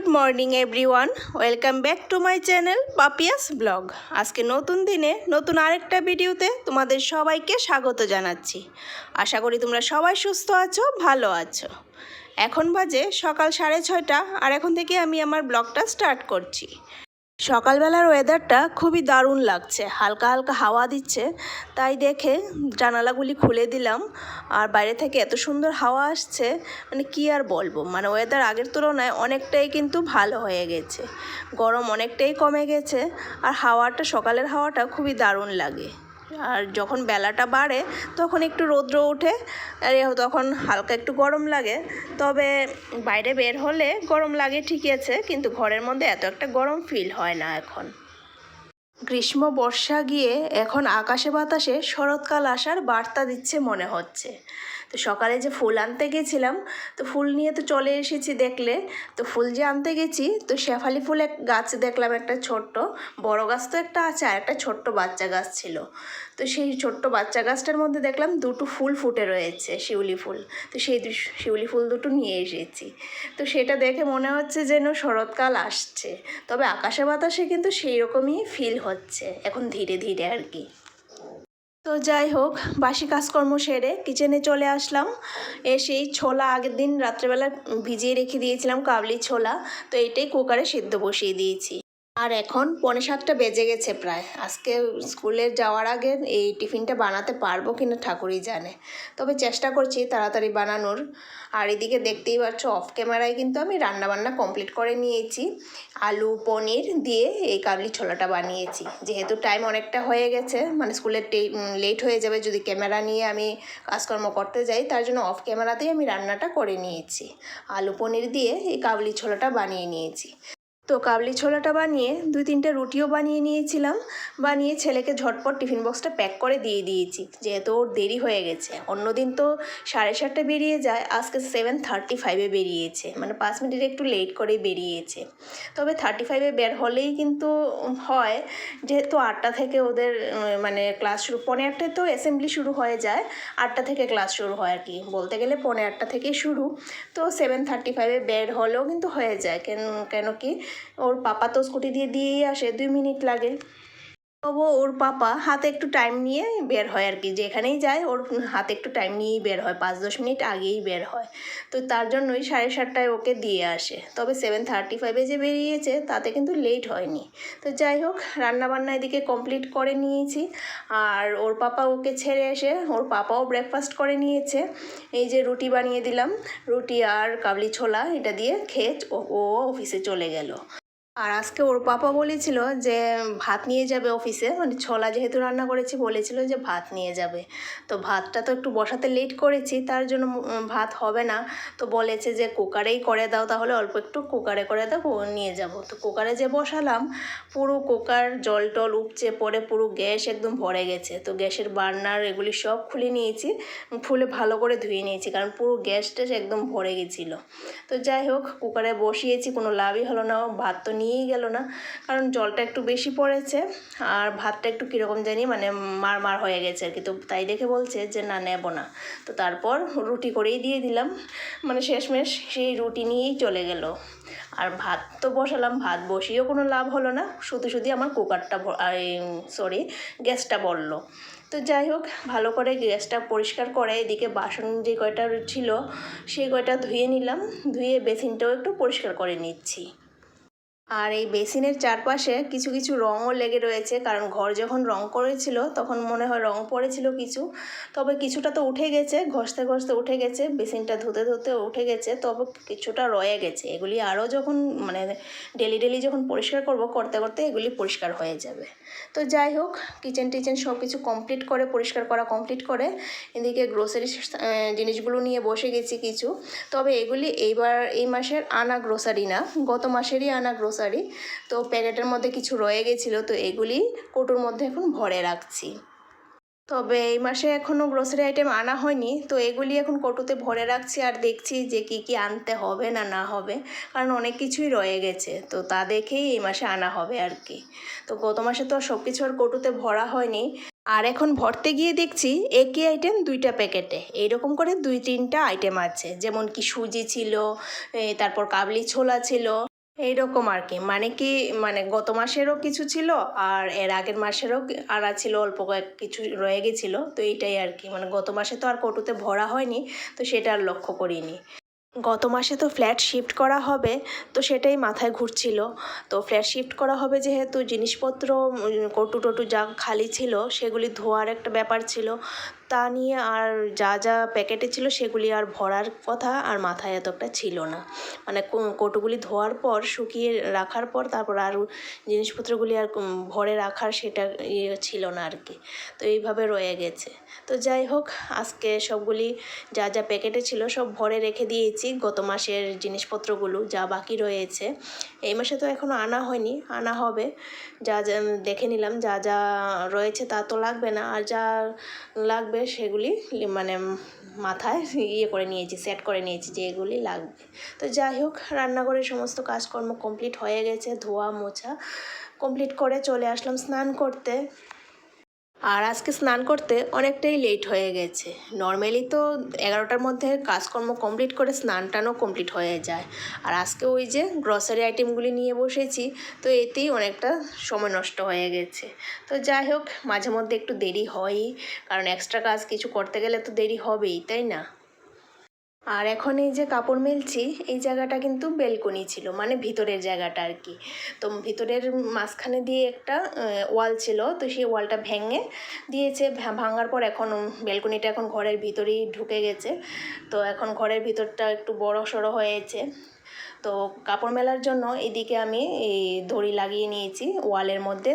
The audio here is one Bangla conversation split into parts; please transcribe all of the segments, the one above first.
Good morning, everyone. Welcome back to my channel Papia's blog. আজকে নতুন দিনে নতুন আরেকটা ভিডিওতে তোমাদের সবাইকে স্বাগত জানাচ্ছি। আশা করি তোমরা সবাই সুস্থ আছো, ভালো আছো। এখন বাজে সকাল সাড়ে ছয়টা, আর এখন থেকে আমি আমার ব্লগটা স্টার্ট করছি। সকালবেলার ওয়েদারটা খুবই দারুণ লাগছে। হালকা হালকা হাওয়া দিচ্ছে, তাই দেখে জানালাগুলি খুলে দিলাম। আর বাইরে থেকে এত সুন্দর হাওয়া আসছে মানে কি আর বলব? মানে ওয়েদার আগের তুলনায় অনেকটাই কিন্তু ভালো হয়ে গেছে। গরম অনেকটাই কমে গেছে, আর হাওয়াটা, সকালের হাওয়াটা খুবই দারুণ লাগে। আর যখন বেলাটা বাড়ে, তখন একটু রৌদ্র ওঠে, আর তখন হালকা একটু গরম লাগে। তবে বাইরে বের হলে গরম লাগে ঠিকই আছে, কিন্তু ঘরের মধ্যে এত একটা গরম ফিল হয় না এখন। গ্রীষ্ম, বর্ষা গিয়ে এখন আকাশে বাতাসে শরৎকাল আসার বার্তা দিচ্ছে মনে হচ্ছে। তো সকালে যে ফুল আনতে গেছিলাম, তো ফুল নিয়ে তো চলে এসেছি দেখলে। তো ফুল যে আনতে গেছি, তো শেফালি ফুল এক গাছ দেখলাম একটা ছোট্ট, বড় গাছ তো একটা আছে, আর একটা ছোট্ট বাচ্চা গাছ ছিল। তো সেই ছোট্ট বাচ্চা গাছটার মধ্যে দেখলাম দুটো ফুল ফুটে রয়েছে, শিউলি ফুল। তো সেই শিউলি ফুল দুটো নিয়ে এসেছি। তো সেটা দেখে মনে হচ্ছে যেন শরৎকাল আসছে। তবে আকাশে বাতাসে কিন্তু সেই রকমই ফিল হচ্ছে, এখন ধীরে ধীরে আর কি। তো যাই হোক, বাসি কাজকর্ম সেরে কিচেনে চলে আসলাম। এসেই ছোলা আগের দিন রাত্রেবেলা ভিজিয়ে রেখে দিয়েছিলাম কাবলি ছোলা। তো এটাই কুকারে সেদ্ধ বসিয়ে দিয়েছি। আর এখন পৌনে সাতটা বেজে গেছে প্রায়। আজকে স্কুলে যাওয়ার আগে এই টিফিনটা বানাতে পারব কিনা ঠাকুরই জানে। তবে চেষ্টা করছি তাড়াতাড়ি বানানোর। আর এদিকে দেখতেই পাচ্ছ অফ ক্যামেরায় কিন্তু আমি রান্নাবান্না কমপ্লিট করে নিয়েছি। আলু, পনির দিয়ে এই কাবলি ছোলাটা বানিয়েছি। যেহেতু টাইম অনেকটা হয়ে গেছে মানে স্কুলের লেট হয়ে যাবে যদি ক্যামেরা নিয়ে আমি কাজকর্ম করতে যাই, তার জন্য অফ ক্যামেরাতেই আমি রান্নাটা করে নিয়েছি। আলু, পনির দিয়ে এই কাবলি ছোলাটা বানিয়ে নিয়েছি। তো কাবলি ছোলাটা বানিয়ে দুই তিনটে রুটিও বানিয়ে নিয়েছিলাম। বানিয়ে ছেলেকে ঝটপট টিফিন বক্সটা প্যাক করে দিয়ে দিয়েছি, যেহেতু ওর দেরি হয়ে গেছে। অন্যদিন তো সাড়ে সাতটা বেরিয়ে যায়, আজকে সেভেন থার্টি ফাইভে বেরিয়েছে মানে পাঁচ মিনিট একটু লেট করে বেরিয়েছে। তবে থার্টি ফাইভে বের হলেই কিন্তু হয়, যেহেতু আটটা থেকে ওদের মানে ক্লাস শুরু, পৌনে আটটায় তো অ্যাসেম্বলি শুরু হয়ে যায়, আটটা থেকে ক্লাস শুরু হয় আর কি। বলতে গেলে পৌনে আটটা থেকে শুরু। তো সেভেন থার্টি ফাইভে বের হলেও কিন্তু হয়ে যায়, কেন কেন কি ওর পাপা তো স্কুটি দিয়ে দিয়েই আসে দুই মিনিট লাগে। তবু ওর পাপা হাতে একটু টাইম নিয়ে বের হয় আর কি। যেখানেই যায় ওর হাতে একটু টাইম নিয়েই বের হয় পাঁচ দশ মিনিট আগেই বের হয়। তো তার জন্যই সাড়ে সাতটায় ওকে দিয়ে আসে। তবে সেভেন থার্টি ফাইভে যে বেরিয়েছে তাতে কিন্তু লেট হয়নি। তো যাই হোক, রান্নাবান্না এদিকে কমপ্লিট করে নিয়েছি। আর ওর পাপা ওকে ছেড়ে এসে, ওর পাপাও ব্রেকফাস্ট করে নিয়েছে। এই যে রুটি বানিয়ে দিলাম। রুটি আর কাবলি ছোলা এটা দিয়ে খেয়ে ও অফিসে চলে গেল। আর আজকে ওর পাপা বলেছিল যে, ভাত নিয়ে যাবে অফিসে। মানে ছোলা যেহেতু রান্না করেছি, বলেছিল যে ভাত নিয়ে যাবে। তো ভাতটা তো একটু বসাতে লেট করেছি, তার জন্য ভাত হবে না। তো বলেছে যে কুকারেই করে দাও, তাহলে অল্প একটু কুকারে করে দাও নিয়ে যাব। তো কুকারে যে বসালাম, পুরো কুকার জল টল উপচে পড়ে, পুরো গ্যাস একদম ভরে গেছে। তো গ্যাসের বার্নার এগুলি সব খুলে নিয়েছি, খুলে ভালো করে ধুয়ে নিয়েছি, কারণ পুরো গ্যাস ট্যাস একদম ভরে গেছিল। তো যাই হোক কুকারে বসিয়েছি, কোনো লাভই হলো না। ভাত তো নিয়েই গেল না। কারণ জলটা একটু বেশি পড়েছে আর ভাতটা একটু কীরকম জানি মানে মার মার হয়ে গেছে আর কি। তো তাই দেখে বলছে যে, না, নেব না। তো তারপর রুটি করেই দিয়ে দিলাম। মানে শেষমেশ সেই রুটি নিয়েই চলে গেল। আর ভাত তো বসালাম, ভাত বসিয়েও কোনো লাভ হলো না। শুধু শুধু আমার কুকারটা সরি গ্যাসটা বলল। তো যাই হোক, ভালো করে গ্যাসটা পরিষ্কার করে এদিকে বাসন যে কয়টা ছিল সেই কয়টা ধুয়ে নিলাম। ধুয়ে বেসিনটাও একটু পরিষ্কার করে নিচ্ছি। আর এই বেসিনের চারপাশে কিছু কিছু রঙও লেগে রয়েছে। কারণ ঘর যখন রং করেছিল, তখন মনে হয় রং পড়েছিল কিছু। তবে কিছুটা তো উঠে গেছে, ঘষতে ঘষতে উঠে গেছে, বেসিনটা ধুতে ধুতে উঠে গেছে, তবে কিছুটা রয়ে গেছে। এগুলি আরও যখন মানে ডেলি ডেলি যখন পরিষ্কার করব, করতে করতে এগুলি পরিষ্কার হয়ে যাবে। তো যাই হোক, কিচেন টিচেন সব কিছু কমপ্লিট করে, পরিষ্কার করা কমপ্লিট করে, এদিকে গ্রোসারি জিনিসগুলো নিয়ে বসে গেছি কিছু। তবে এগুলি এইবার, এই মাসের আনা গ্রোসারি না, গত মাসেরই আনা গ্রোসারি তো প্যাকেটের মধ্যে কিছু রয়ে গেছিল, তো এগুলি কোটোর মধ্যে এখন ভরে রাখছি। তবে এই মাসে এখনও গ্রোসারি আইটেম আনা হয়নি, তো এগুলি এখন কটুতে ভরে রাখছি আর দেখছি যে কি কি আনতে হবে না না হবে, কারণ অনেক কিছুই রয়ে গেছে, তো তা দেখেই এই মাসে আনা হবে আর কি। তো গত মাসে তো সব কিছু আর কটুতে ভরা হয়নি। আর এখন ভরতে গিয়ে দেখছি একই আইটেম দুইটা প্যাকেটে, এইরকম করে দুই তিনটা আইটেম আছে, যেমন কি সুজি ছিল তারপর কাবলি ছোলা ছিল। এইরকম আর কি। মানে কি মানে গত মাসেরও কিছু ছিল আর এর আগের মাসেরও আড়া ছিল, অল্প কয়েক কিছু রয়ে গেছিল। তো এইটাই আর কি। মানে গত মাসে তো আর কটুতে ভরা হয়নি, তো সেটা আর লক্ষ্য করিনি। গত মাসে তো ফ্ল্যাট শিফট করা হবে, তো সেটাই মাথায় ঘুরছিল। তো ফ্ল্যাট শিফট করা হবে যেহেতু জিনিসপত্র কটু টটু যা খালি ছিল, সেগুলি ধোয়ার একটা ব্যাপার ছিল। তা নিয়ে আর যা যা প্যাকেটে ছিল সেগুলি আর ভরার কথা আর মাথায় এতটা ছিল না। মানে কৌটোগুলি ধোয়ার পর, শুকিয়ে রাখার পর, তারপর আর জিনিসপত্রগুলি আর ভরে রাখার সেটা ইয়ে ছিল না আর কি। তো এইভাবে রয়ে গেছে। তো যাই হোক, আজকে সবগুলি যা যা প্যাকেটে ছিল সব ভরে রেখে দিয়েছি গত মাসের জিনিসপত্রগুলো যা বাকি রয়েছে। এই মাসে তো এখনও আনা হয়নি, আনা হবে। যা যা, দেখে নিলাম যা যা রয়েছে তা তো লাগবে না। আর যা লাগবে সেগুলি মানে মাথায় ইয়ে করে নিয়েছি সেট করে নিয়েছি যে এগুলি লাগবে। তো যাই হোক, রান্নাঘরের সমস্ত কাজকর্ম কমপ্লিট হয়ে গেছে, ধোয়া মোছা কমপ্লিট করে চলে আসলাম স্নান করতে। আর আজকে স্নান করতে অনেকটাই লেট হয়ে গেছে। নর্মালি তো এগারোটার মধ্যে কাজকর্ম কমপ্লিট করে স্নান টানও কমপ্লিট হয়ে যায়। আর আজকে ওই যে গ্রসারি আইটেমগুলি নিয়ে বসেছি, তো এতেই অনেকটা সময় নষ্ট হয়ে গেছে। তো যাই হোক, মাঝে মধ্যে একটু দেরি হয়ই, কারণ এক্সট্রা কাজ কিছু করতে গেলে তো দেরি হবেই, তাই না? আর এখন এই যে কাপড় মেলছি, এই জায়গাটা কিন্তু বেলকনি ছিল মানে ভিতরের জায়গাটা আর কি। তো ভিতরের মাঝখানে দিয়ে একটা ওয়াল ছিল, তো সেই ওয়ালটা ভেঙে দিয়েছে ভাঙার পর এখন বেলকনিটা এখন ঘরের ভিতরেই ঢুকে গেছে। তো এখন ঘরের ভিতরটা একটু বড় সড়ো হয়েছে। তো কাপড় মেলার জন্য এদিকে আমি এই দড়ি লাগিয়ে নিয়েছি, ওয়ালের মধ্যে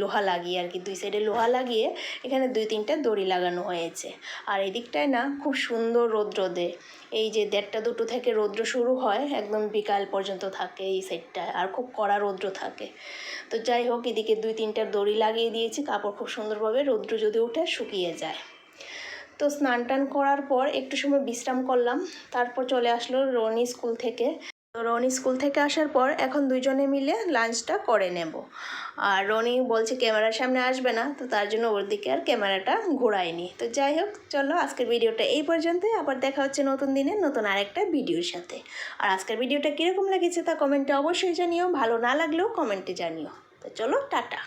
লোহা লাগিয়ে আর কি, দুই সাইডে লোহা লাগিয়ে এখানে দুই তিনটা দড়ি লাগানো হয়েছে। আর এদিকটায় না খুব সুন্দর রৌদ্র দেয় এই যে দেড়টা দুটো থেকে রৌদ্র শুরু হয়, একদম বিকাল পর্যন্ত থাকে এই সাইডটায়, আর খুব কড়া রৌদ্র থাকে। তো যাই হোক, এদিকে দুই তিনটা দড়ি লাগিয়ে দিয়েছি, কাপড় খুব সুন্দরভাবে রৌদ্র যদি উঠে শুকিয়ে যায়। তো স্নান টান করার পর একটু সময় বিশ্রাম করলাম, তারপর চলে আসলো রনি স্কুল থেকে। তো রনি স্কুল থেকে আসার পর এখন দুজনে মিলে লাঞ্চটা করে নেব। আর রনি বলছে ক্যামেরার সামনে আসবে না, তো তার জন্য ওর দিকে আর ক্যামেরাটা ঘোরায়নি। তো যাই হোক, চলো আজকের ভিডিওটা এই পর্যন্তই। আবার দেখা হচ্ছে নতুন দিনে নতুন আরেকটা ভিডিওর সাথে। আর আজকের ভিডিওটা কীরকম লেগেছে তা কমেন্টে অবশ্যই জানিও, ভালো না লাগলেও কমেন্টে জানিও। তো চলো, টাটা।